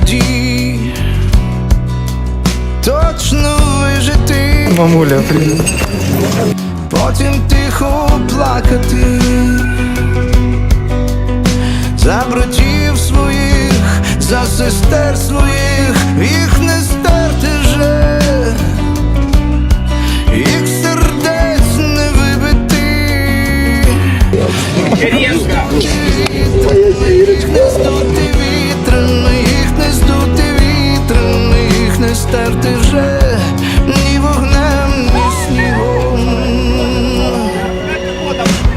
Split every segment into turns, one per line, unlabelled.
тоді точно вижити. Мамуля, привіт.
Потім тихо плакати. За братів своїх, за сестер своїх, їх не стерти же, їх сердець не вибити. Твоя зірочка. Не стерти вже ні вогнем, ні снігом.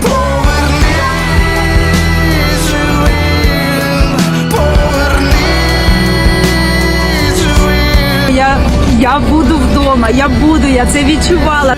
Повернись живим, повернись живим.
Я, я буду вдома, я буду, я це відчувала.